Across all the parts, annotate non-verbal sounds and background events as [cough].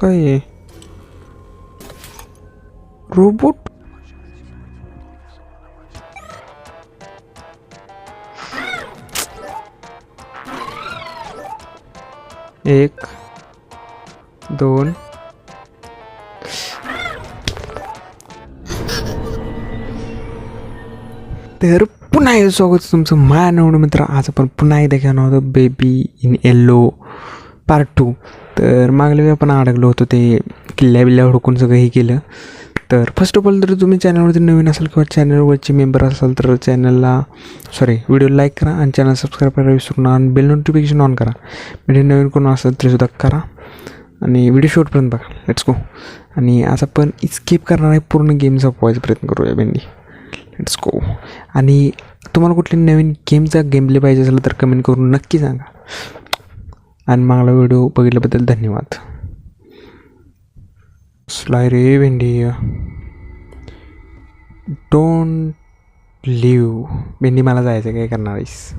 काय आहे रोबोट एक दोन तर पुन्हा एकदा स्वागत तुमचं माया नवड मित्र. आज आपण पुन्हा एकदा घेणार होतं baby in yellow part two तर मागल्या वेळी आपण अडकलो होतो ते किल्ल्या बिल्ल्या हुडकून सगळं हे केलं. तर फर्स्ट ऑफ ऑल जर तुम्ही चॅनलवरती नवीन असाल किंवा चॅनलवरचे मेंबर असाल तर चॅनलला सॉरी व्हिडिओ लाईक करा आणि चॅनल सबस्क्राईब करायला विसरू नका आणि बेल नोटिफिकेशन ऑन करा. म्हणजे नवीन कोण असेल तरीसुद्धा करा आणि व्हिडिओ शॉर्टपर्यंत बघा. लेट्स गो आणि आज आपण स्किप करणार आहे पूर्ण गेम संपवायचा प्रयत्न करूया बेंडी लेट्स गो आणि तुम्हाला कुठली नवीन गेमचा गेमले पाहिजे असेल तर कमेंट करून नक्की सांगा. आणि मागला व्हिडिओ बघितल्याबद्दल धन्यवाद स्लाय रे भेंडी डोंट लिव भेंडी मला जायचं काय करणार आहेस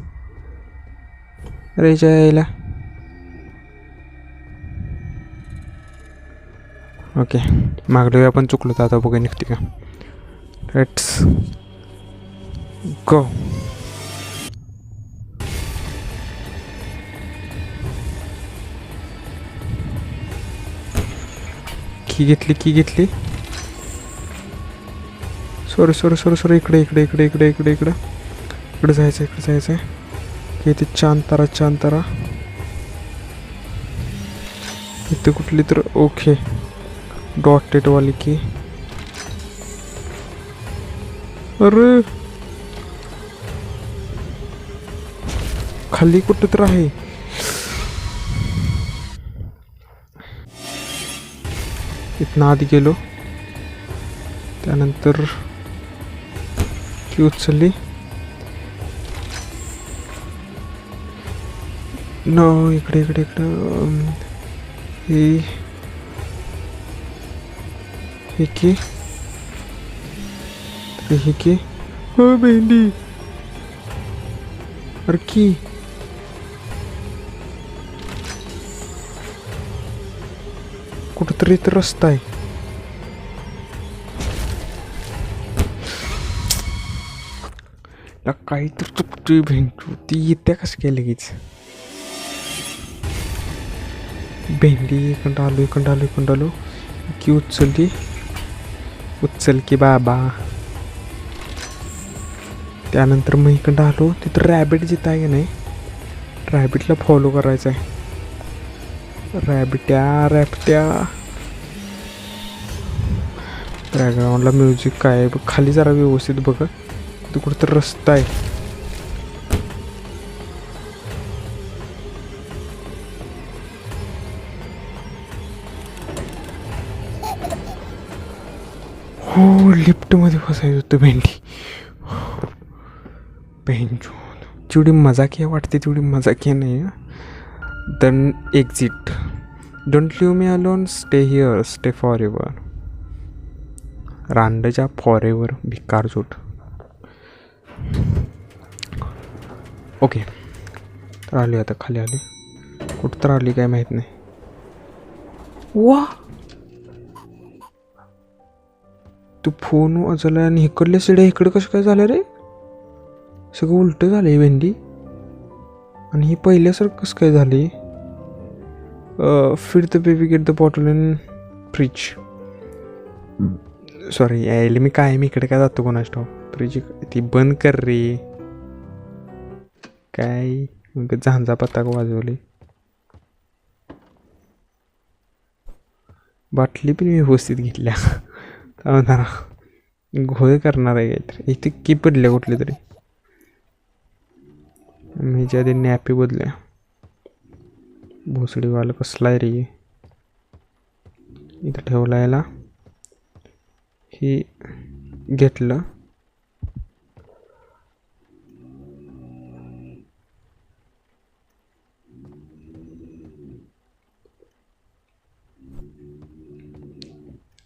अरे यायला ओके मागल्या आपण चुकलो तर आता बघा निघते का लेट्स गो की घेतली की घेतली? सॉरी सॉरी सॉरी सॉरी इकडे इकडे इकडे इकडे इकडे इकडे. इकडे जायचं इकडे जायचं आहे इथे चांतारा चांतारा इथे कुठली तर ओके डॉटेडवाली की. अरे! खाली कुठं तर आहे. इथनं आधी गेलो त्यानंतर की उचलली न इकडे इकडे इकडं अं, ही ही की तर ही की हो भेंडी अरे की कुठंतरी रस्ता आहे काही तर चुकतोय भेंडू ती येत्या कसं काय लगेच भेंडी इकडं आलो इकडं आलो इकडं आलो की उचलली उचल की बाबा त्यानंतर मग इकडं आलो तिथं रॅबिट जिथं आहे की नाही रॅबिटला फॉलो करायचं आहे रॅबिट्या रॅपट्या बॅकग्राऊंडला म्युझिक काय? आहे बघ खाली जरा व्यवस्थित बघ. तिकडं कुठंतरी रस्ता आहे. हो लिफ्टमध्ये फसायचं होतं भेंडी. भेंजो जेवढी मजाकी वाटते तेवढी मजाकी नाही then exit don't leave me alone stay here stay forever रांडच्या forever भिकार झोट ओके. तर आली आता खाली आली कुठं तर आली काय माहीत नाही. वा. तू फोन वाजवला आणि इकडल्या सिड्या इकडं कसं काय झालं रे? सगळं उलटं झालं भेंडी आणि ही पहिल्यासारखं कसं काय झाली feed the baby get the bottle in fridge sorry यायला मी काय मी इकडे काय जातो कोणा स्टॉप फ्रीज ती बंद कर रे काय मग झांजा पत्ता वाजवली बाटली पण व्यवस्थित घेतल्या जरा घोळ करणार आहे काहीतरी इथे की पडल्या कुठले तरी मी ज्या आधी नॅपी बदल्या भोसडीवाला कसला आहे रे इथं ठेवला याला ही घेतलं.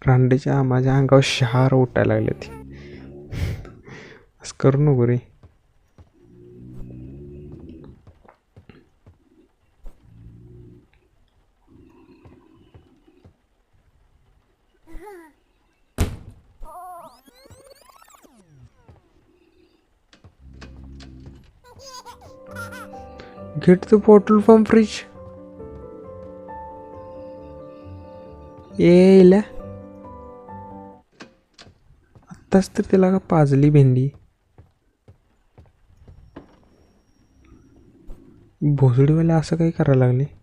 रांडेच्या माझ्या अंगावर शहार उठायला लागले ती. असं करू नको रे. Get the bottle from fridge. येईल आत्ताच तर त्याला का पाजली भेंडी. भोसडीवाले असं काही करायला लागले.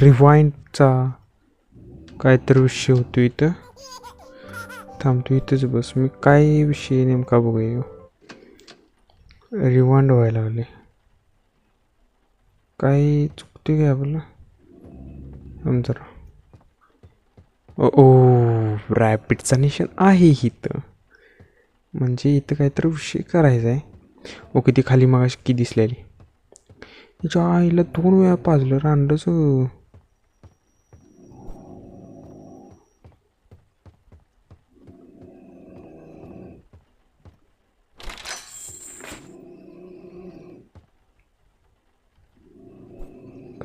रिवाइंडचा काहीतरी विषय होतो इथं. थांबतो इथंच बस. मी काय विषय नेमका बघूया रिवाइंड व्हायला लागले. काय चुकते काय आपलं? जरा. ओ रॅपिडचा निशाण आहे इथं. म्हणजे इथं काहीतरी विषय करायचा आहे ओके ती खाली मग की दिसलेली? तिच्या आईला दोन वेळा पाजलं रांडच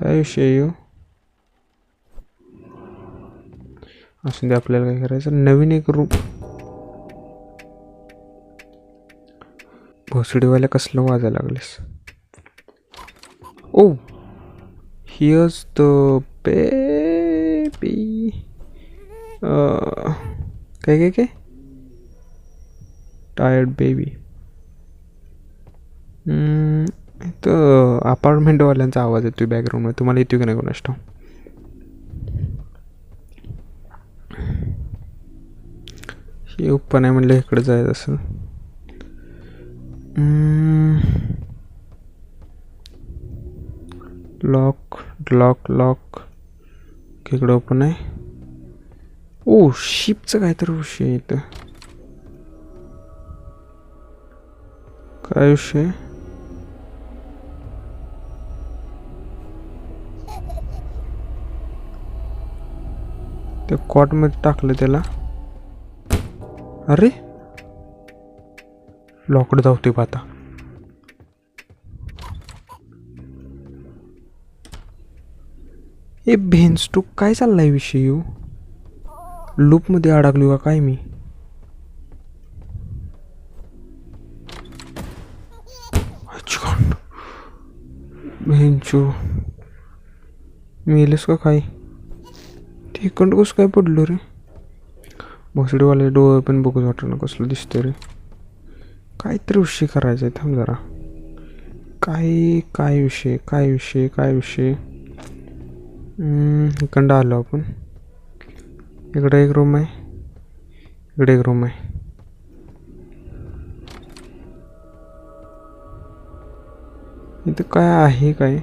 काय विषय आहे ह्यो? दे आपल्याला काय करायचं? नवीन एक रूम भोसडीवाल्या कसलं वाजायला लागलेस ओ हिअर्स द बेबी काय काय काय? टायर्ड बेबी इथं अपार्टमेंटवाल्यांचा आवाज येतोय बॅकग्राऊंडमध्ये तुम्हाला येतोय की नाही कोणास हे ओपन नाही म्हणलं इकडे जायचं असं लॉक लॉक लॉक इकडं ओपन आहे. Oh, ओ शिपचं काहीतरी विषय आहे इथं. काय विषय? त्या कॉटमध्ये टाकलं त्याला. अरे! लॉकड धावते पाहता आता. ए भेन्स्टूक काय चाललाय विषय येऊ हो? लूपमध्ये अडकलो का काय मी? भेंचू. मेलेस का काय? इकडं कसं काय पडलो रे? भोसडीवाले डोळे पण बघूच वाटणं कसलं दिसतं रे. काहीतरी विषय करायचा आहे थांब जरा. काय काय विषय काय विषय काय विषय? हम्म, इकडं आलो आपण. इकडे एक रूम आहे. इकडे एक रूम आहे. इथं काय आहे काय?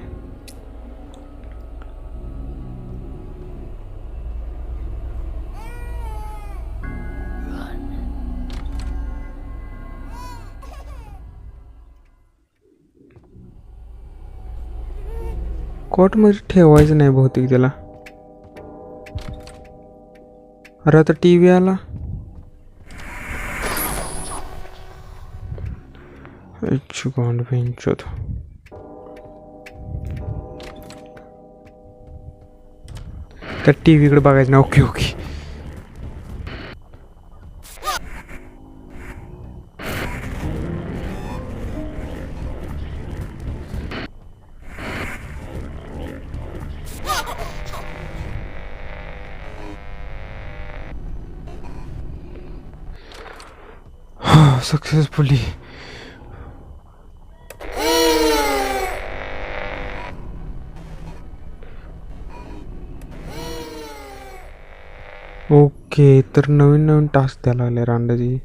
कॉटमध्ये ठेवायचं नाही बहुतेक त्याला. अरे आता टी व्ही आला गांड भेंचोत त्या टी व्हीकडे बघायचं ना ओके ओके. सक्सेसफुली ओके तर नवीन नवीन टास्क द्यायला लागले रांडाजी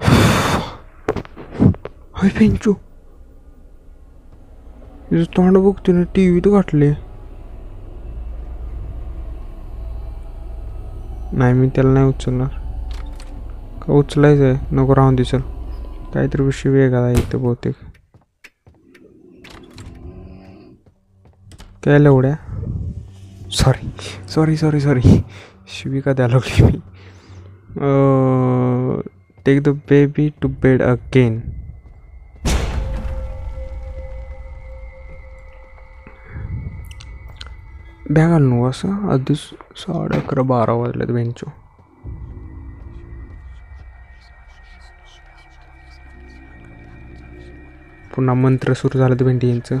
[sighs] हाय पेंचू. तुझं तोंड बघते ना टी व्हीत घातले नाही मी त्याला नाही उचलणार. का उचलायचं आहे नको राहून दिसल काहीतरी विषय वेगळा आहे इथं बहुतेक. काय लवड्या सॉरी सॉरी सॉरी सॉरी शिवी का द्यायला लागली मी. Take the baby to bed again bag आणू असं आधीच साडे अकरा बारा वाजल्यात बेंचो पुन्हा मंत्र सुरू झालं ते भेंडी यांचं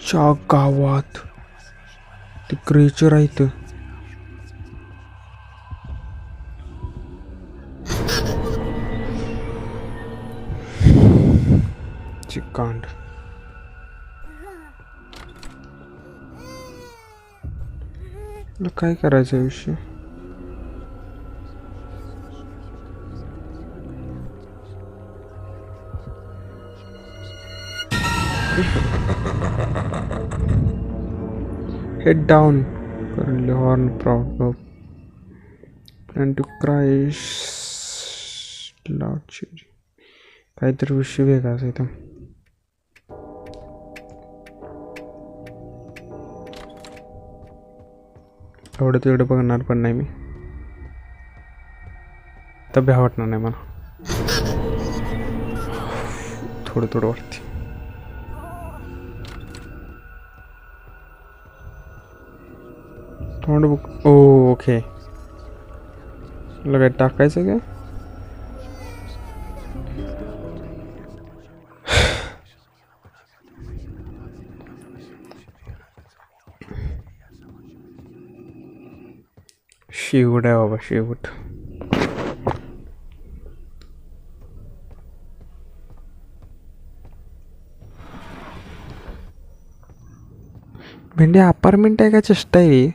च्या गावात ते क्रेचर आहे इथं चिकांड तुला काय करायचं आहे विषय head down currently horn proud of and to crash loud cheery काहीतरी विषय वेगळाच आहे इथं एवढं तेवढं बघणार पण नाही मी. तर भ्या वाटणार नाही मला. थोडं थोडं वाटते. तोंड बुक ओ ओके लगाय काय टाकायचं का? शेवट आहे बाबा शेवट भेंडी अपार्टमेंट आहे का चेष्टा आहे?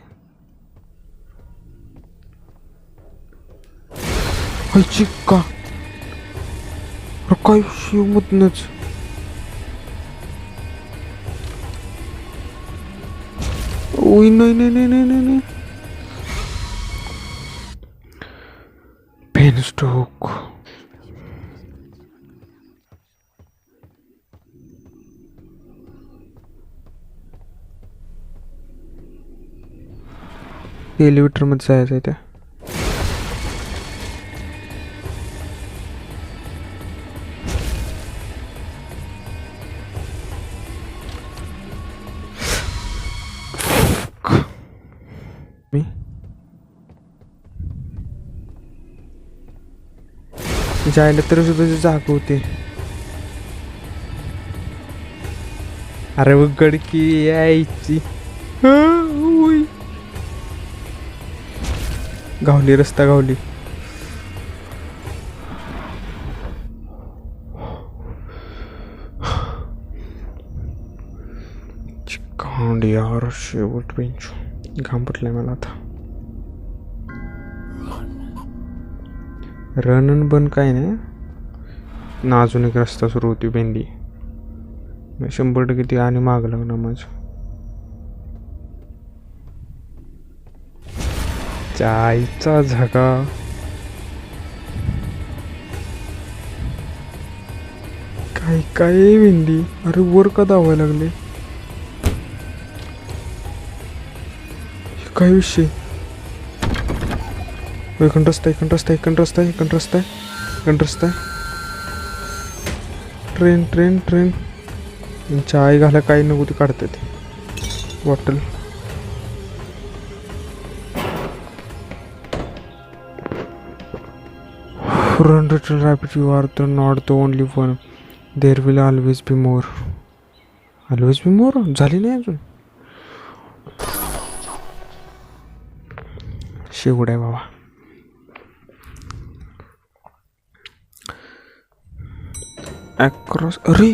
हायची का? अरे काय शिवमधनच नाही नाही नाही नाही नाही. नाही पेन स्ट्रोक एलिव्हेटरमध्ये जायचं आहे त्या जायला तर सुद्धा जाग होते. अरे मग गडकी यायची गावली रस्ता गावली चिकांडी यार शेवट बेंच घाम पटलाय मला आता. रन बन काय नाही ना अजून एक रस्ता सुरू होती भेंडी. शंभर टक्के ती आणि माग लागणार माझं. चायचा झगा. काय काय भेंडी? अरे वर का धावायला लागले? काय विषय? इकडून रस्ता इकडून रस्ता इकडून रस्ता इकडून रस्ता इकडून रस्ता ट्रेन ट्रेन ट्रेन त्यांच्या आई घाला काही नको ते काढते ते bottle run little rabbit you are the not the only one there will always be more always be more झाली नाही अजून शेवड आहे बाबा अक्रॉस अरे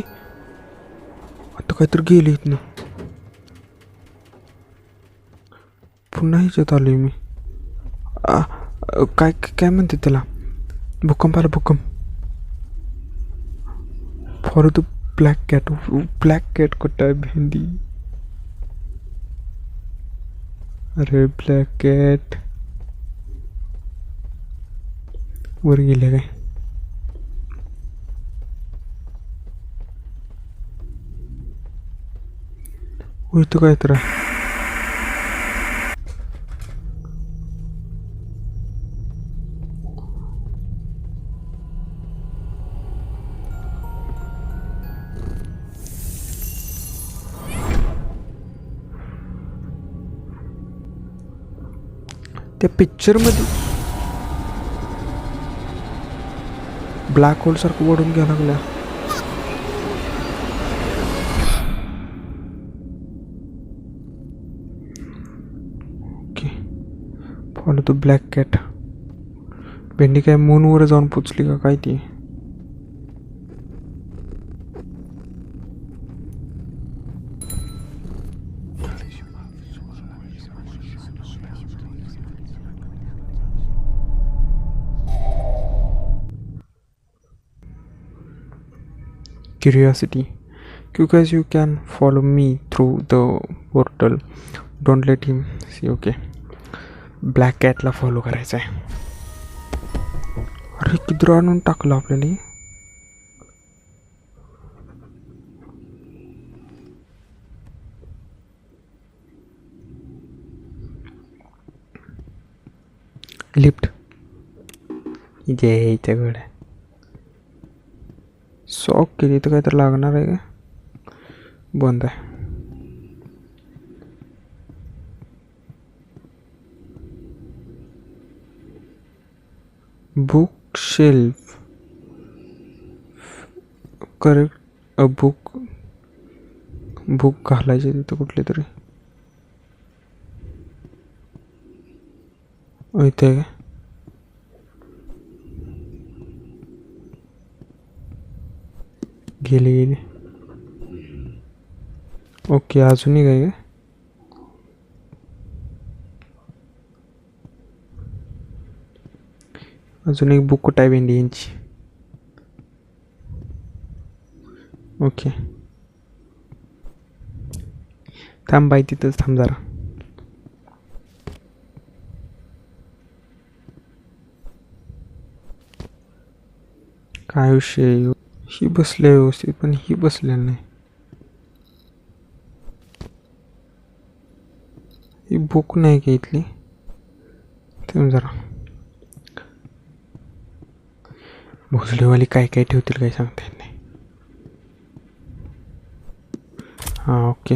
आता काहीतरी गेले इथनं. पुन्हा ह्याच्यात आलोय मी. काय काय म्हणते त्याला? भूकंप आला भूकंप. For the black cat black cat कुठं आहे भेंडी? अरे ब्लॅक कॅट वर गेले काय? हो इथं काय तर त्या पिक्चरमध्ये ब्लॅक होल सारखं वडून घ्या लागल्या फॉलो द ब्लॅक कॅट भेंडी काय मूनवर जाऊन पोचली का काय ती curiosity because you can follow me through the portal don't let him see okay Black catla follow करायचं आहे अरे, किती आणून टाकलं आपल्याला हे? लिफ्ट इथे इथे गड सॉक केली तर काय तर लागणार आहे का? बंद आहे. Book shelf correct, uh book book घालायचे तिथं कुठले तरी. इथे आहे. का गेले गेले. ओके अजूनही काय का अजून एक बुक कुठं आहे ओके. थांब बाई तिथंच थांब जरा. काय विषय ही बसले व्यवस्थित पण ही बसलेलं नाही. ही बुक नाही का इथली? थांब जरा. भोसलेवाली काय काय ठेवतील काय सांगता येत नाही. हां ओके.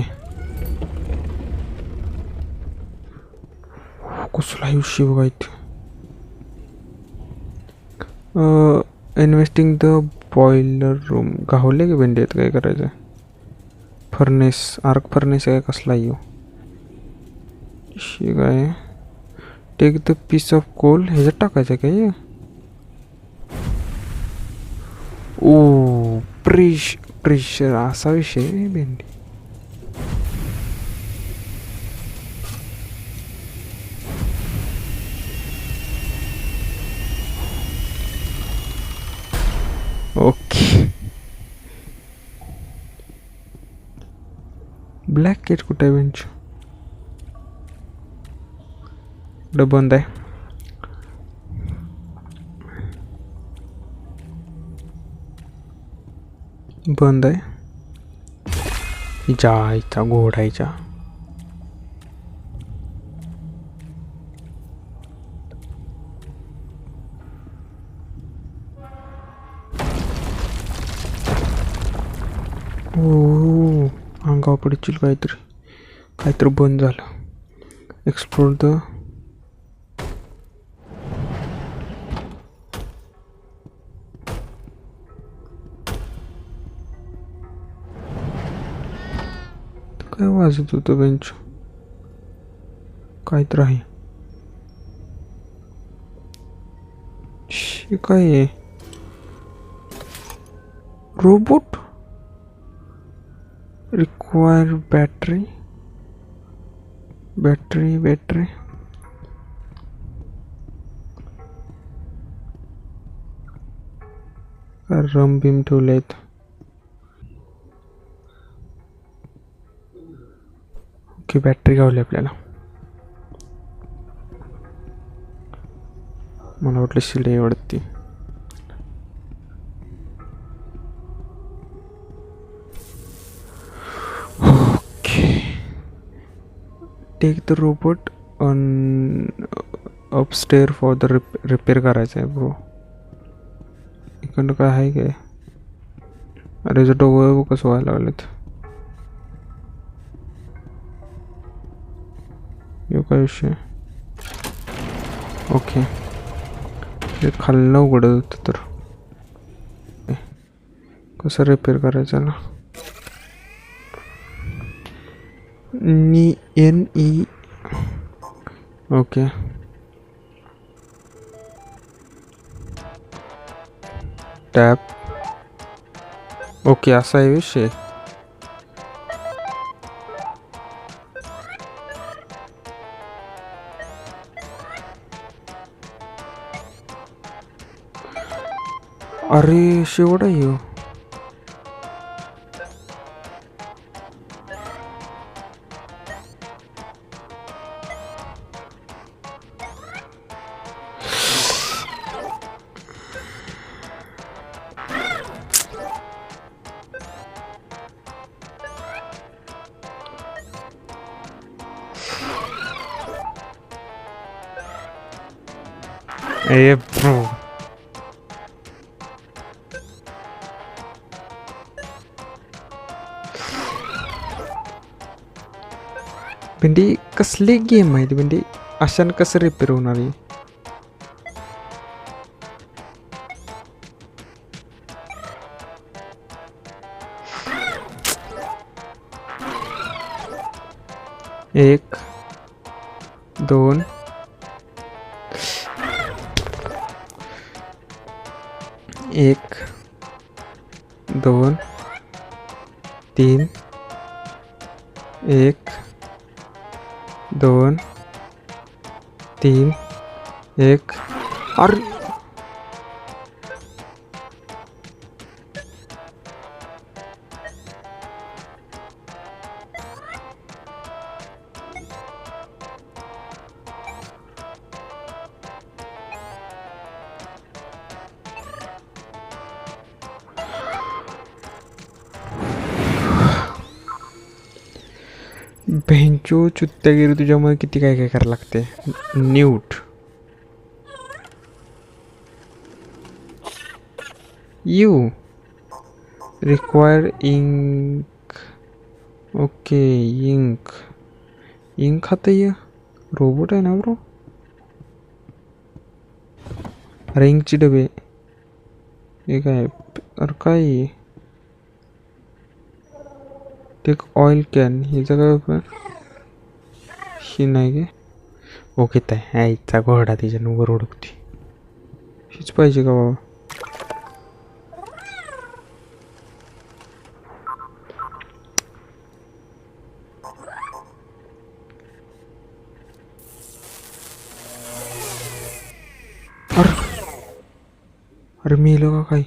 कसला आयुष्य बघा इथं. इन्व्हेस्टिंग द बॉयलर रूम गावले की भेंडी आहेत काय करायचं? फर्नेस आर्क फर्नेस आहे कसला येऊ शी काय? Take the piece of coal ह्याच्यात टाकायचं काय ओ प्रेश प्रेशर असा विषय आहे भेंडी. ओके. ब्लॅक केट कुठे आहे बेंच? इकडं बंद आहे. बंद आहे. जायचा घोडायचा हो अंगावर पडशील काहीतरी. काहीतरी बंद झालं. एक्सप्लोर द काय वाजत होतं बेंच काय तर आहे. शी, काय आहे? Robot require battery battery battery रम ठेवले आहेत ओके बॅटरी गावली आपल्याला. मला वाटलं शिडी आवडती. Okay. Take the robot on upstair for the rep repair करायचं आहे ब्रो इकडनं काय आहे काय? अरे जो डोळे कसं व्हायला लागलेत? यो विषय? ओके हे खाल्लं उघडत होतं तर. कसं रिपेअर करायचं ना? नी N E. Okay tap okay असा आहे विषय. अरे शेवट आहे कसली गेम आहे ती भेंडी अशानं कसं रिपेअर होणार आहे एक दोन एक दोन तीन एक दोन तीन एक. अरे! चुत्त्यागिरी तुझ्यामुळे किती काय काय करायला लागते? Newt. You. Require ink. Okay ink. Ink खाता ये. रोबोट आहे ना ब्रो? अरे इंकचे डबे. हे काय? अरे काय? ते ऑइल कॅन हिचं काय ही नाही गे. ओके ताय आईचा घोडा तिच्यानं वर उडकते हीच पाहिजे का बाबा? अरे मी मेलो का काही?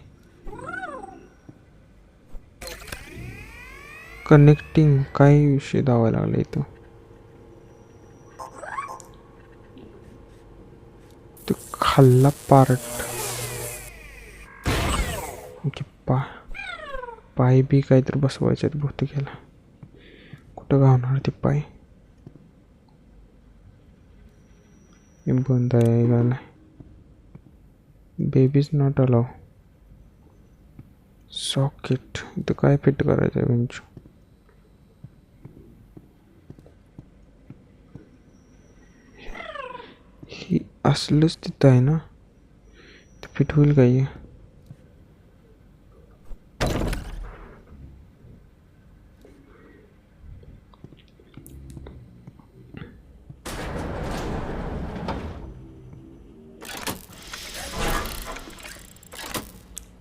कनेक्टिंग काय विषय धावायला लागला इथं. हल्ला पार्ट. पा पाय बी काहीतरी बसवायचे बहुतेक याला कुठं घावणार ते पाय? बंद आहे का नाही बेबीज नॉट अलाव सॉकेट इथं काय फिट करायचं आहे बेंच ही असलंच तिथं आहे ना? ते फिट होईल काही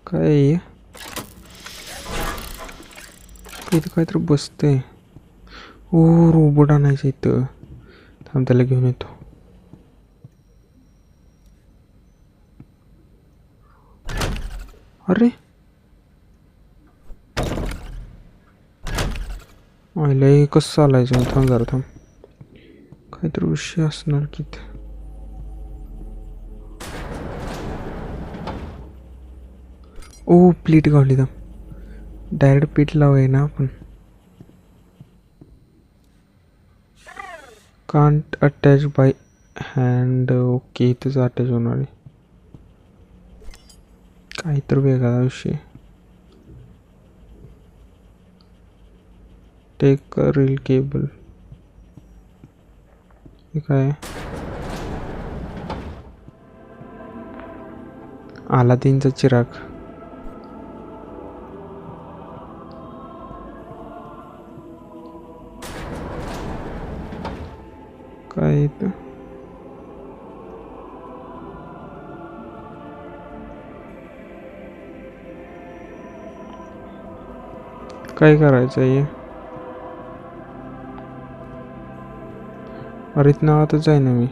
काय इथं काहीतरी बसतंय. ओ रोबोट आणायचं इथं. थांब त्याला घेऊन येतो. अरे आयला हे कसं चालायचं थांब जरा थांब काहीतरी विषय असणार की इथे. ओ प्लीट गावली थांब डायरेक्ट पीठ लावाय ना आपण can't attach by hand okay इथंच अटॅच होणार आहे काहीतरी वेगळा विषय टेक रील केबल हे काय आला तीनचा चिराग. काय काय करायचं आहे अरे नावातच आहे ना मी.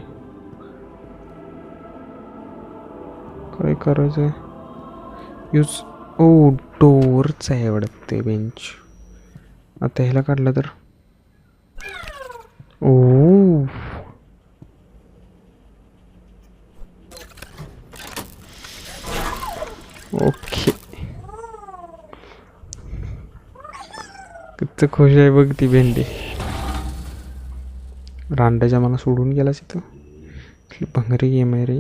काय करायचं आहे यूज ओ डोअरच आहे एवढं ते बेंच आता ह्याला काढलं तर? खुश आहे बघ ती भेंडी. रांडाच्या मला सोडून इथं. कसली भंगरी आहे रे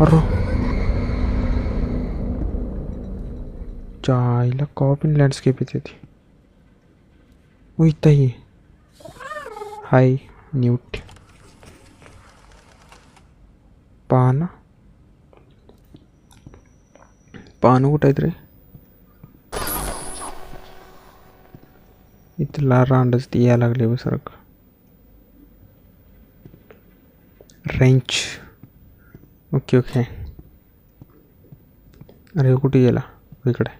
अरे. चायला कॉप इन लँडस्केप येते ती. इथं हाय, न्यूट. पाहना पानं कुठं आहेत रे? तिला रांडच ती यायला लागली बसारखं रेंच ओके ओके अरे कुठे गेला? इकडे.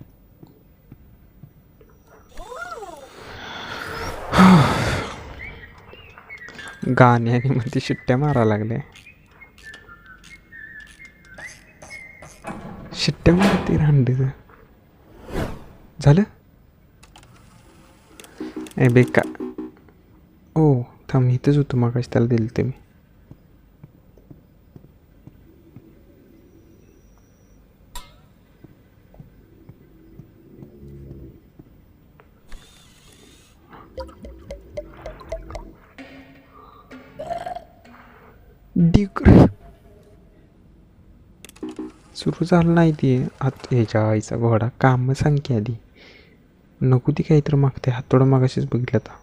गाण्याने ती शिट्ट्या मारा लागल्या. शिट्ट्या मारते रांडी झालं? ए बेका ओ थांब इथंच होतो मागाशी त्याला दिलं ते मी सुरू झालं नाही ते आत ह्याच्या आईचा घोडा काम सांग की आधी नको ती काहीतरी मागते. हातोडा मागाशीच बघितलं आता.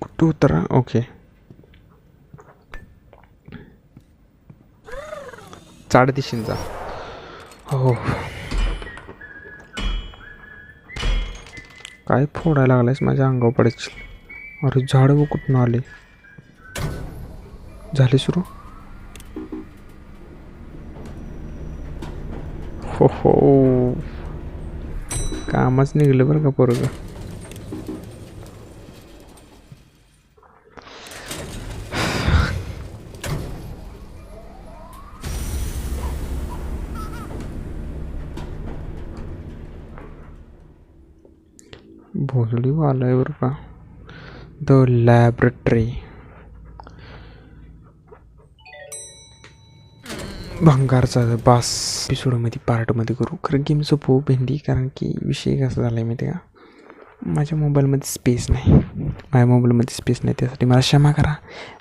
कुठं उतरा ओके. चाड दिशींचा हो. काय फोडायला लागलायस माझ्या अंगावर पडायची? अरे झाड व कुठून आले. झाले सुरू? हो हो. कामच निघलं बरं का पोरग. भोसडी वालाय बरं का. द लॅबरेटरी भंगारचा बास एपिसोडमध्ये पार्टमध्ये करू. खरं गेम सोपवू हो, भेंडी. कारण की विषय कसा झाला आहे माहिती आहे का? माझ्या मोबाईलमध्ये स्पेस नाही. माझ्या मोबाईलमध्ये स्पेस नाही त्यासाठी मला क्षमा करा.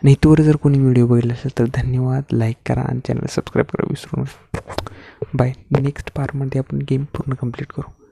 नाही तोवर जर कोणी व्हिडिओ बघितला असेल तर धन्यवाद. लाईक करा आणि चॅनल सबस्क्राईब करा. विसरू नका. बाय नेक्स्ट पार्टमध्ये आपण गेम पूर्ण कंप्लीट करू.